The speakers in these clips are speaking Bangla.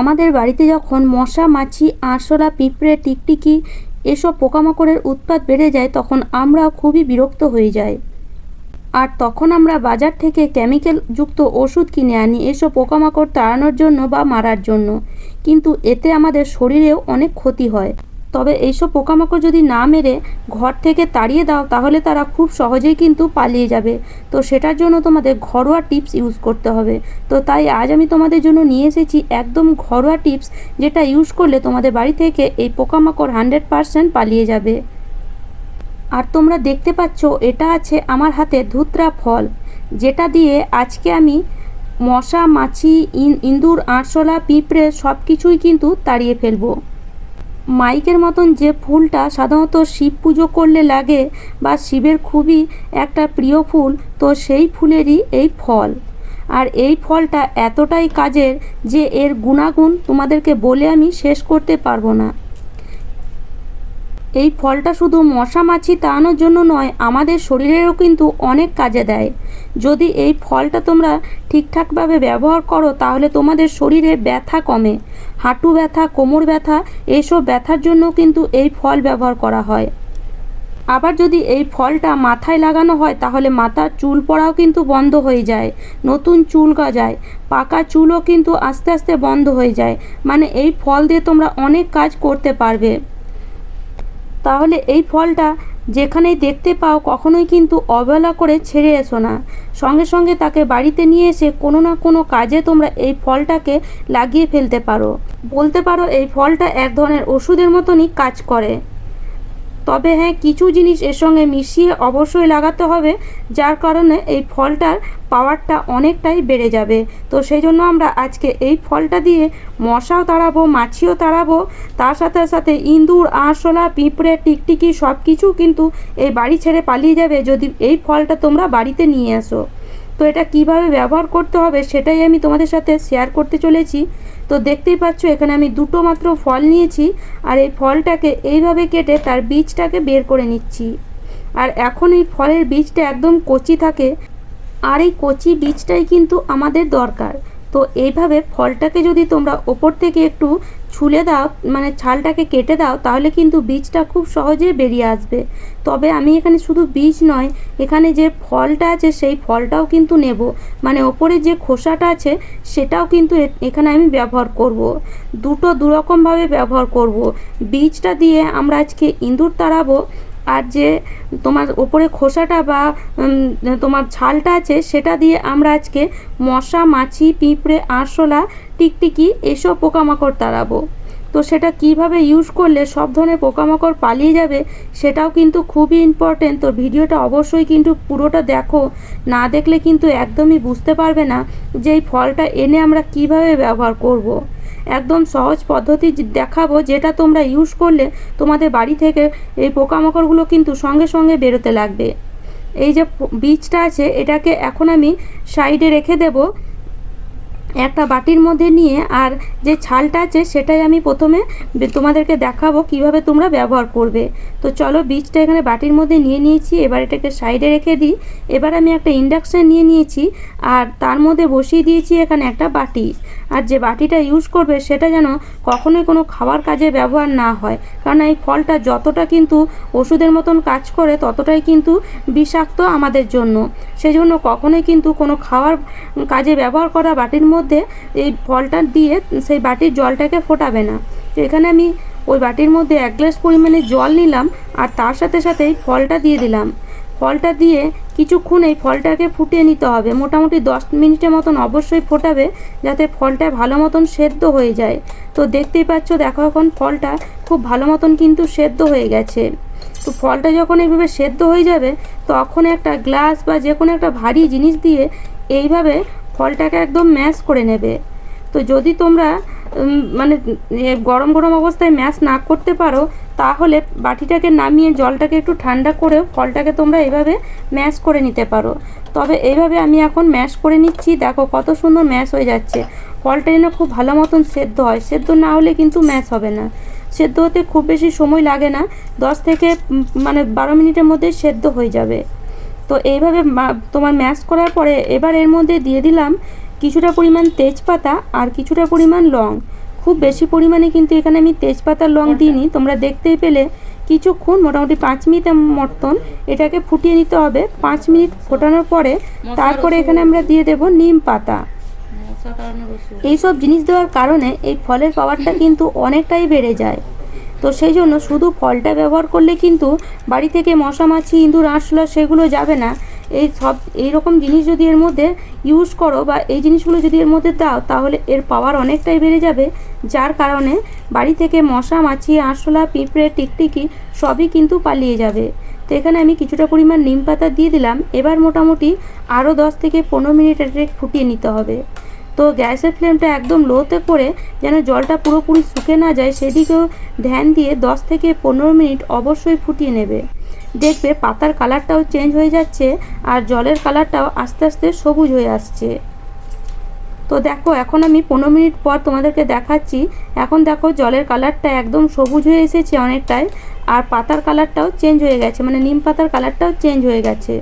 আমাদের বাড়িতে যখন মশা, মাছি, আরশোলা, পিঁপড়ে, টিকটিকি এসব পোকামাকড়ের উৎপাত বেড়ে যায়, তখন আমরা খুবই বিরক্ত হয়ে যাই। আর তখন আমরা বাজার থেকে কেমিক্যাল যুক্ত ওষুধ কিনে আনি, এসব পোকামাকড় তাড়ানোর জন্য বা মারার জন্য। কিন্তু এতে আমাদের শরীরেও অনেক ক্ষতি হয়। তবে এইসব পোকামাকড় যদি না মেরে ঘর থেকে তাড়িয়ে দাও, তাহলে তারা খুব সহজেই কিন্তু পালিয়ে যাবে। তো সেটার জন্য তোমাদের ঘরোয়া টিপস ইউজ করতে হবে। তো তাই আজ আমি তোমাদের জন্য নিয়ে এসেছি একদম ঘরোয়া টিপস যেটা ইউজ করলে তোমাদের বাড়ি থেকে এই পোকামাকড় হান্ড্রেড পারসেন্ট পালিয়ে যাবে। আর তোমরা দেখতে পাচ্ছ, এটা আছে আমার হাতে ধুতরা ফল, যেটা দিয়ে আজকে আমি মশা, মাছি, ইন- ইঁদুর, আরশোলা, পিঁপড়ে সব কিছুই কিন্তু তাড়িয়ে ফেলব। মাইকের মতন যে ফুলটা সাধারণত শিব পুজো করলে লাগে বা শিবের খুবই একটা প্রিয় ফুল, তো সেই ফুলেরই এই ফল। আর এই ফলটা এতটাই কাজের যে এর গুণাগুণ তোমাদেরকে বলে আমি শেষ করতে পারব না। এই ফলটা শুধু মশা মাছি তাড়ানোর জন্য নয়, আমাদের শরীরেরও কিন্তু অনেক কাজে দেয়। যদি এই ফলটা তোমরা ঠিকঠাকভাবে ব্যবহার করো, তাহলে তোমাদের শরীরে ব্যথা কমে। হাঁটু ব্যথা, কোমর ব্যথা এইসব ব্যথার জন্য কিন্তু এই ফল ব্যবহার করা হয়। আবার যদি এই ফলটা মাথায় লাগানো হয়, তাহলে মাথার চুল পড়াও কিন্তু বন্ধ হয়ে যায়, নতুন চুল গজায়, পাকা চুলও কিন্তু আস্তে আস্তে বন্ধ হয়ে যায়। মানে এই ফল দিয়ে তোমরা অনেক কাজ করতে পারবে। তাহলে এই ফলটা যেখানেই দেখতে পাও কখনোই কিন্তু অবহেলা করে ছেড়ে এসো না। সঙ্গে সঙ্গে তাকে বাড়িতে নিয়ে এসে কোনো না কোনো কাজে তোমরা এই ফলটাকে লাগিয়ে ফেলতে পারো। বলতে পারো এই ফলটা এক ধরনের ওষুধের মতনই কাজ করে। তবে হ্যাঁ কিছু জিনিস এর সঙ্গে মিশিয়ে অবশ্যই লাগাতে হবে, যার কারণে এই ফলটার পাওয়ারটা অনেকটাই বেড়ে যাবে। তো সেই জন্য আমরা আজকে এই ফলটা দিয়ে মশাও তাড়াবো, মাছিও তাড়াবো, তার সাথে সাথে ইঁদুর, আরশোলা, পিঁপড়ে, টিকটিকি সব কিছু কিন্তু এই বাড়ি ছেড়ে পালিয়ে যাবে যদি এই ফলটা তোমরা বাড়িতে নিয়ে আসো। তো এটা কীভাবে ব্যবহার করতে হবে সেটাই আমি তোমাদের সাথে শেয়ার করতে চলেছি। তো দেখতেই পাচ্ছ, এখানে আমি দুটো মাত্র ফল নিয়েছি আর এই ফলটাকে এইভাবে কেটে তার বীজটাকে বের করে নিচ্ছি। আর এখন এই ফলের বীজটা একদম কচি থাকে আর এই কচি বীজটাই কিন্তু আমাদের দরকার। তো এইভাবে ফলটাকে যদি তোমরা ওপর থেকে একটু ছুলে দাও মানে ছালটাকে কেটে দাও, তাহলে কিন্তু বীজটা খুব সহজে বেরিয়ে আসবে তবে আমি এখানে শুধু বীজ নয়, এখানে যে ফলটা আছে সেই ফলটাও কিন্তু নেব মানে ওপরে যে খোসাটা আছে, সেটাও কিন্তু এখানে আমি ব্যবহার করব। দুটো দুরকমভাবে ব্যবহার করব। বীজটা দিয়ে আমরা আজকে ইঁদুর তাড়াবো আর যে তোমার ওপরে খোসাটা বা তোমার ছালটা আছে, সেটা দিয়ে আমরা আজকে মশা, মাছি, পিঁপড়ে, আরশোলা, টিকটিকি এসব পোকামাকড় তাড়াবো। তো সেটা কীভাবে ইউজ করলে সব ধরনের পোকামাকড় পালিয়ে যাবে, সেটাও কিন্তু খুবই ইম্পর্টেন্ট তো ভিডিওটা অবশ্যই কিন্তু পুরোটা দেখো। না দেখলে কিন্তু একদমই বুঝতে পারবে না যে এই ফলটা এনে আমরা কীভাবে ব্যবহার করব। একদম সহজ পদ্ধতি দেখাবো, যেটা তোমরা ইউজ করলে তোমাদের বাড়ি থেকে এই পোকামাকড়গুলো কিন্তু সঙ্গে সঙ্গে বেরোতে লাগবে। এই যে বীজটা আছে, এটাকে এখন আমি সাইডে রেখে দেব। একটা বাটির মধ্যে নিয়ে আর যে ছালটা আছে সেটাই আমি প্রথমে তোমাদেরকে দেখাবো কীভাবে তোমরা ব্যবহার করবে। তো চলো বীজটা এখানে বাটির মধ্যে নিয়ে নিয়েছি, এবার এটাকে সাইডে রেখে দিই। এবার আমি একটা ইন্ডাকশান নিয়ে নিয়েছি আর তার মধ্যে বসিয়ে দিয়েছি এখানে একটা বাটি। আর যে বাটিটা ইউজ করবে সেটা যেন কখনোই কোনো খাবার কাজে ব্যবহার না হয়। কারণ এই ফলটা যতটা কিন্তু ওষুধের মতন কাজ করে, ততটাই কিন্তু বিষাক্ত আমাদের জন্য। সেই জন্য কখনোই কিন্তু কোনো খাওয়ার কাজে ব্যবহার করা বাটির মধ্যে এই ফলটা দিয়ে সেই বাটির জলটাকে ফোটাবে না। তো এখানে আমি ওই বাটির মধ্যে এক গ্লাস পরিমাণে জল নিলাম আর তার সাথে সাথে এই ফলটা দিয়ে দিলাম। ফলটা দিয়ে কিছুক্ষণ এই ফলটাকে ফুটিয়ে নিতে হবে। মোটামুটি দশ মিনিটের মতন অবশ্যই ফোটাবে যাতে ফলটা ভালো মতন সেদ্ধ হয়ে যায়। তো দেখতেই পাচ্ছ, দেখো এখন ফলটা খুব ভালো মতন কিন্তু সেদ্ধ হয়ে গেছে। তো ফলটা যখন এইভাবে সেদ্ধ হয়ে যাবে, তখন একটা গ্লাস বা যে কোনো একটা ভারী জিনিস দিয়ে এইভাবে ফলটাকে একদম ম্যাশ করে নেবে। তো যদি তোমরা মানে গরম গরম অবস্থায় ম্যাশ না করতে পারো, তাহলে বাটিটাকে নামিয়ে জলটাকে একটু ঠান্ডা করে ফলটাকে তোমরা এভাবে ম্যাশ করে নিতে পারো। তবে এইভাবে আমি এখন ম্যাশ করে নিচ্ছি। দেখো কত সুন্দর ম্যাশ হয়ে যাচ্ছে। ফলটা যেন খুব ভালো মতন সেদ্ধ হয়। সেদ্ধ না হলে কিন্তু ম্যাশ হবে না। সেদ্ধ হতে খুব বেশি সময় লাগে না। দশ থেকে মানে বারো মিনিটের মধ্যে সেদ্ধ হয়ে যাবে। তো এইভাবে তোমার ম্যাশ করার পরে এবার এর মধ্যে দিয়ে দিলাম কিছুটা পরিমাণ তেজপাতা আর কিছুটা পরিমাণ লং। খুব বেশি পরিমাণে কিন্তু এখানে আমি তেজপাতার লং দিইনি। তোমরা দেখতেই পেলে কিছুক্ষণ মোটামুটি পাঁচ মিনিটের মতন এটাকে ফুটিয়ে নিতে হবে। পাঁচ মিনিট ফোটানোর পরে তারপরে এখানে আমরা দিয়ে দেব নিম পাতা। এইসব জিনিস দেওয়ার কারণে এই ফলের পাওয়ারটা কিন্তু অনেকটাই বেড়ে যায়। তো সেই জন্য শুধু ফলটা ব্যবহার করলে কিন্তু বাড়ি থেকে মশা, মাছি, ইঁদুর আঁশলা সেগুলো যাবে না। এই সব, এই রকম জিনিস যদি এর মধ্যে ইউজ করো বা এই জিনিসগুলো যদি এর মধ্যে দাও, তাহলে এর পাওয়ার অনেকটাই বেড়ে যাবে, যার কারণে বাড়ি থেকে মশা, মাছি আরশোলা পিঁপড়ে, টিকটিকি সবই কিন্তু পালিয়ে যাবে। তো এখানে আমি কিছুটা পরিমাণ নিম পাতা দিয়ে দিলাম। এবার মোটামুটি আরও দশ থেকে পনেরো মিনিট এটাকে ফুটিয়ে নিতে হবে। তো গ্যাসের ফ্লেমটা একদম লোতে করে যেন জলটা পুরোপুরি শুকে না যায়, সেদিকেও ধ্যান দিয়ে দশ থেকে পনেরো মিনিট অবশ্যই ফুটিয়ে নেবে। দেখবে পাতার কালারটাও চেঞ্জ হয়ে যাচ্ছে আর জলের কালারটাও আস্তে আস্তে সবুজ হয়ে আসছে। তো দেখো, এখন আমি পনেরো মিনিট পর তোমাদেরকে দেখাচ্ছি। এখন দেখো জলের কালারটা একদম সবুজ হয়ে এসেছে অনেকটাই আর পাতার কালারটাও চেঞ্জ হয়ে গেছে মানে নিম পাতার কালারটাও চেঞ্জ হয়ে গেছে।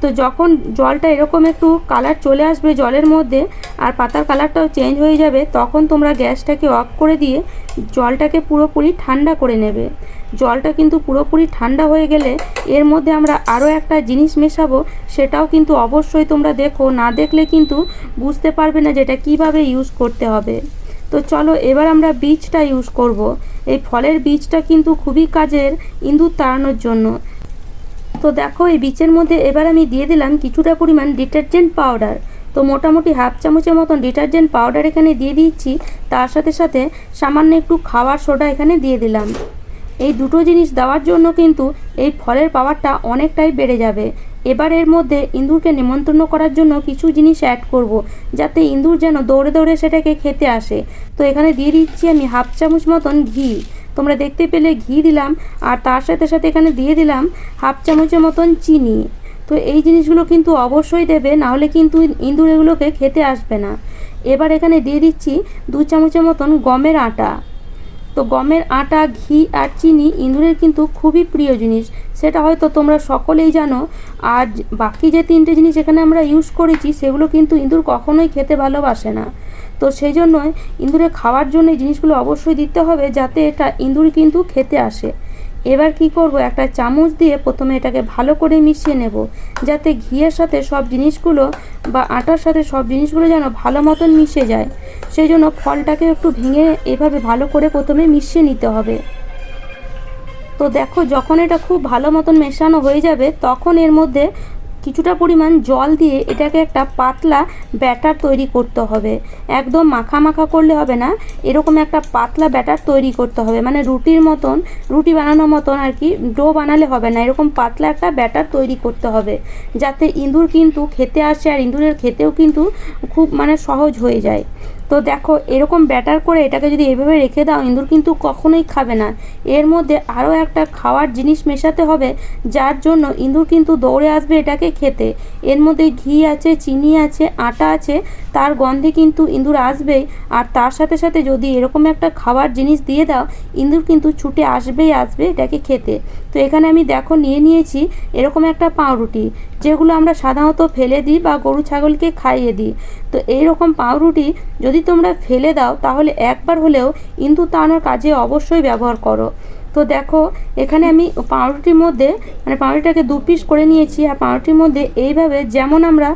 তো যখন জলটা এরকম একটু কালার চলে আসবে জলের মধ্যে আর পাতার কালারটাও চেঞ্জ হয়ে যাবে, তখন তোমরা গ্যাসটাকে অফ করে দিয়ে জলটাকে পুরোপুরি ঠান্ডা করে নেবে। জলটা কিন্তু পুরোপুরি ঠান্ডা হয়ে গেলে এর মধ্যে আমরা আরও একটা জিনিস মেশাবো, সেটাও কিন্তু অবশ্যই তোমরা দেখো। না দেখলে কিন্তু বুঝতে পারবে না যেটা কীভাবে ইউজ করতে হবে। তো চলো এবার আমরা বীজটা ইউজ করব। এই ফলের বীজটা কিন্তু খুবই কাজের, ইঁদুর তাড়ানোর জন্য। তো দেখো, এই বীজের মধ্যে এবার আমি দিয়ে দিলাম কিছুটা পরিমাণ ডিটারজেন্ট পাউডার। তো মোটামুটি হাফ চামচের মতন ডিটারজেন্ট পাউডার এখানে দিয়ে দিচ্ছি। তার সাথে সাথে সামান্য একটু খাওয়ার সোডা এখানে দিয়ে দিলাম। এই দুটো জিনিস দেওয়ার জন্য কিন্তু এই ফলের পাওয়ারটা অনেকটাই বেড়ে যাবে। এবার এর মধ্যে ইঁদুরকে নিমন্ত্রণ করার জন্য কিছু জিনিস অ্যাড করব, যাতে ইঁদুর যেন দৌড়ে দৌড়ে সেটাকে খেতে আসে। তো এখানে দিয়ে দিচ্ছি আমি হাফ চামচ মতন ঘি। তোমরা দেখতে পেলে ঘি দিলাম, আর তার সাথে সাথে এখানে দিয়ে দিলাম হাফ চামচের মতন চিনি। তো এই জিনিসগুলো কিন্তু অবশ্যই দেবে, নাহলে কিন্তু ইঁদুর এগুলোকে খেতে আসবে না। এবার এখানে দিয়ে দিচ্ছি দু চামচের মতন গমের আটা। তো গমের আটা, ঘি আর চিনি ইঁদুরের কিন্তু খুবই প্রিয় জিনিস। সেটা হয়তো তোমরা সকলেই জানো আর বাকি যে তিনটে জিনিস এখানে আমরা ইউজ করেছি, সেগুলো কিন্তু ইঁদুর কখনোই খেতে ভালোবাসে না। তো সেই জন্যই ইঁদুরে খাওয়ার জন্য জিনিসগুলো অবশ্যই দিতে হবে যাতে এটা ইঁদুর কিন্তু খেতে আসে। এবার কি করব? একটা চামচ দিয়ে প্রথমে এটাকে ভালো করে মিশিয়ে নেব যাতে ঘিয়ের সাথে সব জিনিসগুলো বা আটার সাথে সব জিনিসগুলো যেন ভালো মতন মিশে যায়। সেই জন্য ফলটাকে একটু ভেঙে এভাবে ভালো করে প্রথমে মিশিয়ে নিতে হবে। তো দেখো যখন এটা খুব ভালো মতন মেশানো হয়ে যাবে তখন এর মধ্যে কিছুটা পরিমাণ জল দিয়ে এটাকে একটা পাতলা ব্যাটার তৈরি করতে হবে। একদম মাখা মাখা করলে হবে না, এরকম একটা পাতলা ব্যাটার তৈরি করতে হবে। মানে রুটির মতন, রুটি বানানোর মতন আর কি ডো বানালে হবে না, এরকম পাতলা একটা ব্যাটার তৈরি করতে হবে। যাতে ইঁদুর কিন্তু খেতে আসে আর ইঁদুরের খেতেও কিন্তু খুব মানে সহজ হয়ে যায়। তো দেখো, এরকম ব্যাটার করে এটাকে যদি এভাবে রেখে দাও, ইঁদুর কিন্তু কখনোই খাবে না। এর মধ্যে আরও একটা খাওয়ার জিনিস মেশাতে হবে, যার জন্য ইঁদুর কিন্তু দৌড়ে আসবে এটাকে খেতে। এর মধ্যে ঘি আছে, চিনি আছে, আটা আছে, তার গন্ধে কিন্তু ইঁদুর আসবেই। আর তার সাথে সাথে যদি এরকম একটা খাবার জিনিস দিয়ে দাও, ইঁদুর কিন্তু ছুটে আসবেই, আসবে এটাকে খেতে। তো এখানে আমি দেখো নিয়ে নিয়েছি এরকম একটা পাউরুটি, যেগুলো আমরা সাধারণত ফেলে দিই বা গরু ছাগলকে খাইয়ে দিই। তো এই রকম পাউরুটি যদি তোমরা ফেলে দাও, তাহলে একবার হলেও ইঁদুর তাড়ানোর কাজে অবশ্যই ব্যবহার করো। তো দেখো এখানে আমি পাউরুটির মধ্যে মানে পাউরুটিটাকে দু পিস করে নিয়েছি, আর পাউরুটির মধ্যে এইভাবে যেমন আমরা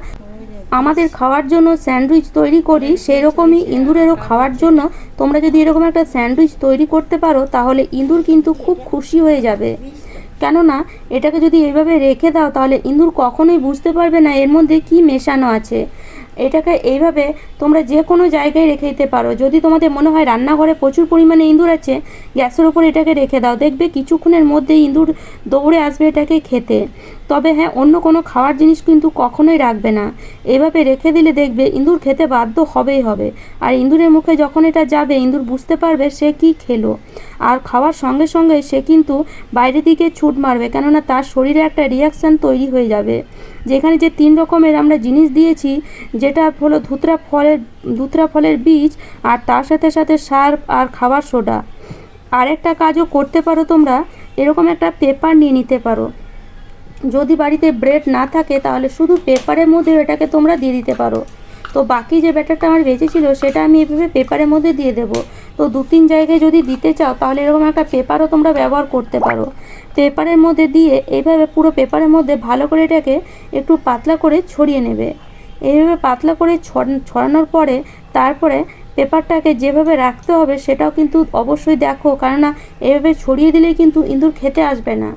আমাদের খাওয়ার জন্য স্যান্ডউইচ তৈরি করি সেই রকমই ইঁদুরেরও খাওয়ার জন্য তোমরা যদি এরকম একটা স্যান্ডউইচ তৈরি করতে পারো, তাহলে ইঁদুর কিন্তু খুব খুশি হয়ে যাবে। কেননা এটাকে যদি এইভাবে রেখে দাও তাহলে ইঁদুর কখনোই বুঝতে পারবে না এর মধ্যে কি মেশানো আছে। এটাকে এইভাবে তোমরা যে কোনো জায়গায় রেখে দিতে পারো। যদি তোমাদের মনে হয় রান্নাঘরে প্রচুর পরিমাণে ইঁদুর আছে, গ্যাসের ওপর এটাকে রেখে দাও। দেখবে কিছুক্ষণের মধ্যে ইঁদুর দৌড়ে আসবে এটাকে খেতে। তবে হ্যাঁ অন্য কোনো খাওয়ার জিনিস কিন্তু কখনোই রাখবে না। এভাবে রেখে দিলে দেখবে ইঁদুর খেতে বাধ্য হবেই হবে। আর ইঁদুরের মুখে যখন এটা যাবে, ইঁদুর বুঝতে পারবে সে কি খেলো। আর খাওয়ার সঙ্গে সঙ্গে সে কিন্তু বাইরের দিকে ছুট মারবে, কেননা তার শরীরে একটা রিয়াকশান তৈরি হয়ে যাবে। যেখানে যে তিন রকমের আমরা জিনিস দিয়েছি, যেটা হলো ধুতরা ফলের ধুতরা ফলের বীজ আর তার সাথে সাথে সার আর খাবার সোডা। আরেকটা কাজও করতে পারো তোমরা, এরকম একটা পেপার নিয়ে নিতে পারো। যদি বাড়িতে ব্রেড না থাকে, তাহলে শুধু পেপারের মধ্যে এটাকে তোমরা দিয়ে দিতে পারো। তো বাকি যে ব্যাটারটা আমার বেঁচেছিল সেটা আমি এভাবে পেপারের মধ্যে দিয়ে দেবো। তো দু তিন জায়গায় যদি দিতে চাও, তাহলে এরকম একটা পেপারও তোমরা ব্যবহার করতে পারো। পেপারের মধ্যে দিয়ে এইভাবে পুরো পেপারের মধ্যে ভালো করে এটাকে একটু পাতলা করে ছড়িয়ে নেবে। এইভাবে পাতলা করে ছড়ানোর পরে তারপরে পেপারটাকে যেভাবে রাখতে হবে, সেটাও কিন্তু অবশ্যই দেখো। কেননা এভাবে ছড়িয়ে দিলেই কিন্তু ইঁদুর খেতে আসবে না।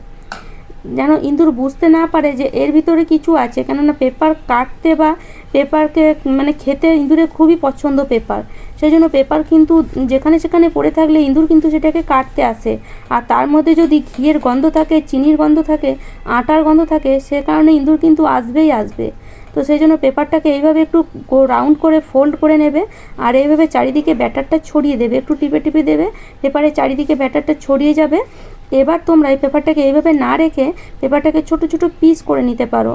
যেন ইঁদুর বুঝতে না পারে যে এর ভিতরে কিছু আছে। কেননা পেপার কাটতে বা পেপারকে মানে খেতে ইঁদুরের খুবই পছন্দ পেপার। সেই জন্য পেপার কিন্তু যেখানে সেখানে পড়ে থাকলে ইঁদুর কিন্তু সেটাকে কাটতে আসে। আর তার মধ্যে যদি ঘিয়ের গন্ধ থাকে, চিনির গন্ধ থাকে, আটার গন্ধ থাকে, সে কারণে ইঁদুর কিন্তু আসবেই আসবে। তো সেই জন্য পেপারটাকে এইভাবে একটু রাউন্ড করে ফোল্ড করে নেবে আর এইভাবে চারিদিকে ব্যাটারটা ছড়িয়ে দেবে, একটু টিপে টিপে দেবে পেপারের চারিদিকে ব্যাটারটা ছড়িয়ে যাবে। এবার তোমরা এই পেপারটাকে এইভাবে না রেখে পেপারটাকে ছোট ছোট পিস করে নিতে পারো।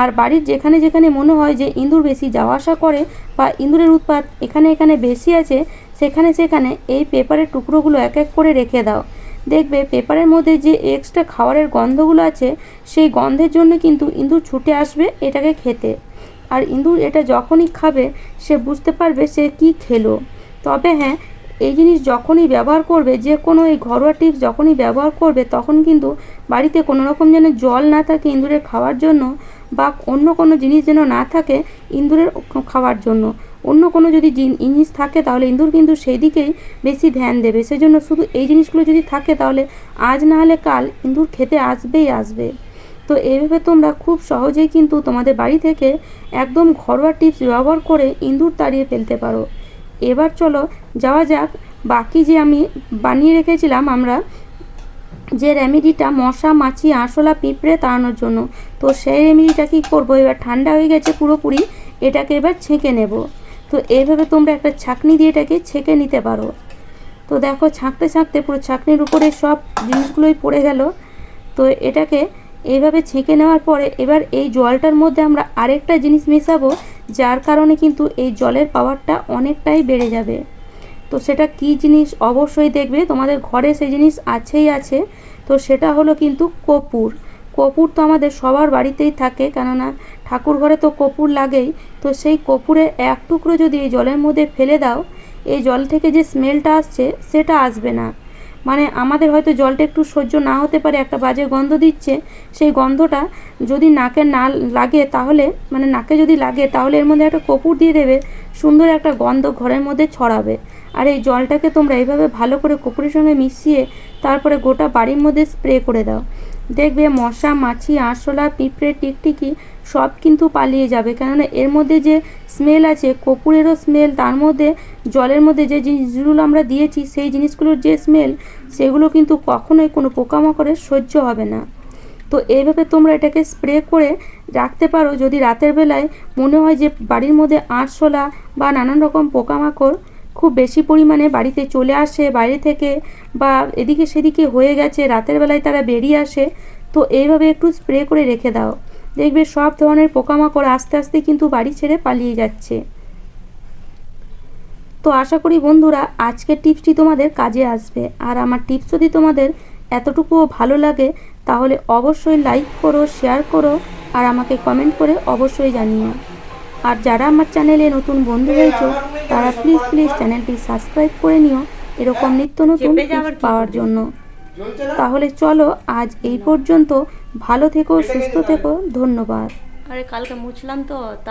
আর বাড়ির যেখানে যেখানে মনে হয় যে ইঁদুর বেশি যাওয়া আসা করে বা ইঁদুরের উৎপাত এখানে এখানে বেশি আছে, সেখানে সেখানে এই পেপারের টুকরোগুলো এক এক করে রেখে দাও। দেখবে পেপারের মধ্যে যে এক্সট্রা খাবারের গন্ধগুলো আছে, সেই গন্ধের জন্য কিন্তু ইঁদুর ছুটে আসবে এটাকে খেতে। আর ইঁদুর এটা যখনই খাবে, সে বুঝতে পারবে সে কি খেলো। তবে হ্যাঁ এই জিনিস যখনই ব্যবহার করবে, যে কোনো এই ঘরোয়া টিপস যখনই ব্যবহার করবে, তখন কিন্তু বাড়িতে কোনো রকম যেন জল না থাকে ইঁদুরের খাওয়ার জন্য বা অন্য কোনো জিনিস যেন না থাকে ইঁদুরের খাওয়ার জন্য। অন্য কোনো যদি জিন- জিনিস থাকে, তাহলে ইঁদুর কিন্তু সেই দিকেই বেশি ধ্যান দেবে। সেজন্য শুধু এই জিনিসগুলো যদি থাকে, তাহলে আজ না হলে কাল ইঁদুর খেতে আসবেই আসবে। তো এইভাবে তোমরা খুব সহজেই কিন্তু তোমাদের বাড়ি থেকে একদম ঘরোয়া টিপস ব্যবহার করে ইঁদুর তাড়িয়ে ফেলতে পারো। এবার চলো যাওয়া যাক। বাকি যে আমি বানিয়ে রেখেছিলাম আমরা, যে রেমেডিটা মশা, মাছি, আরশোলা, পিঁপড়ে তাড়ানোর জন্য। তো সেই রেমেডিটা কী করব? এবার ঠান্ডা হয়ে গেছে পুরোপুরি। এটাকে এবার ছেঁকে নেব। তো এইভাবে তোমরা একটা ছাঁকনি দিয়ে এটাকে ছেঁকে নিতে পারো। তো দেখো ছাঁকতে ছাঁকতে পুরো ছাঁকনির উপরে সব জিনিসগুলোই পড়ে গেল। তো এটাকে এইভাবে ছেঁকে নেওয়ার পরে এবার এই জলটার মধ্যে আমরা আরেকটা জিনিস মেশাবো, যার কারণে কিন্তু এই জলের পাওয়ারটা অনেকটাই বেড়ে যাবে। তো সেটা কি জিনিস অবশ্যই দেখবে, তোমাদের ঘরে সেই জিনিস আছেই আছে। তো সেটা হলো কিন্তু কপুর কপুর তো আমাদের সবার বাড়িতেই থাকে, কেননা ঠাকুর ঘরে তো কপুর লাগেই, তো সেই কপুরের এক টুকরো যদি এই জলের মধ্যে ফেলে দাও, এই জল থেকে যে স্মেলটা আসছে সেটা আসবে না। মানে আমাদের হয়তো জলটা একটু সহ্য না হতে পারে, একটা বাজে গন্ধ দিচ্ছে, সেই গন্ধটা যদি নাকে না লাগে তাহলে মানে নাকে যদি লাগে তাহলে এর মধ্যে একটা কপুর দিয়ে দেবে, সুন্দর একটা গন্ধ ঘরের মধ্যে ছড়াবে। আর এই জলটাকে তোমরা এইভাবে ভালো করে কপুরের সঙ্গে মিশিয়ে তারপরে গোটা বাড়ির মধ্যে স্প্রে করে দাও। দেখবে মশা, মাছি, আরশোলা, পিঁপড়ে, টিকটিকি সব কিন্তু পালিয়ে যাবে। কেননা এর মধ্যে যে স্মেল আছে কপুরেরও স্মেল তার মধ্যে, জলের মধ্যে যে জিনিসগুলো আমরা দিয়েছি, সেই জিনিসগুলোর যে স্মেল সেগুলো কিন্তু কখনোই কোনো পোকামাকড়ের সহ্য হবে না। তো এইভাবে তোমরা এটাকে স্প্রে করে রাখতে পারো। যদি রাতের বেলায় মনে হয় যে বাড়ির মধ্যে আরশোলা বা নানান রকম পোকামাকড় খুব বেশি পরিমাণে বাড়িতে চলে আসে, বাইরে থেকে বা এদিকে সেদিকে হয়ে গেছে, রাতের বেলায় তারা বেরিয়ে আসে, তো এইভাবে একটু স্প্রে করে রেখে দাও। দেখবে সব ধরনের পোকামাকড় আস্তে আস্তে কিন্তু বাড়ি ছেড়ে পালিয়ে যাচ্ছে। তো আশা করি বন্ধুরা আজকের টিপসটি তোমাদের কাজে আসবে। আর আমার টিপস যদি তোমাদের এতটুকুও ভালো লাগে তাহলে অবশ্যই লাইক করো শেয়ার করো আর আমাকে কমেন্ট করে অবশ্যই জানিও। আর যারা আমার চ্যানেলে নতুন বন্ধু হয়েছো তারা প্লিজ প্লিজ চ্যানেলটি সাবস্ক্রাইব করে নিও। এরকম নিত্য নতুন কি পাওয়ার জন্য। তাহলে চলো আজ এই পর্যন্ত ভালো থেকো সুস্থ থেকো ধন্যবাদ। আরে কালকে মুছলাম তো তা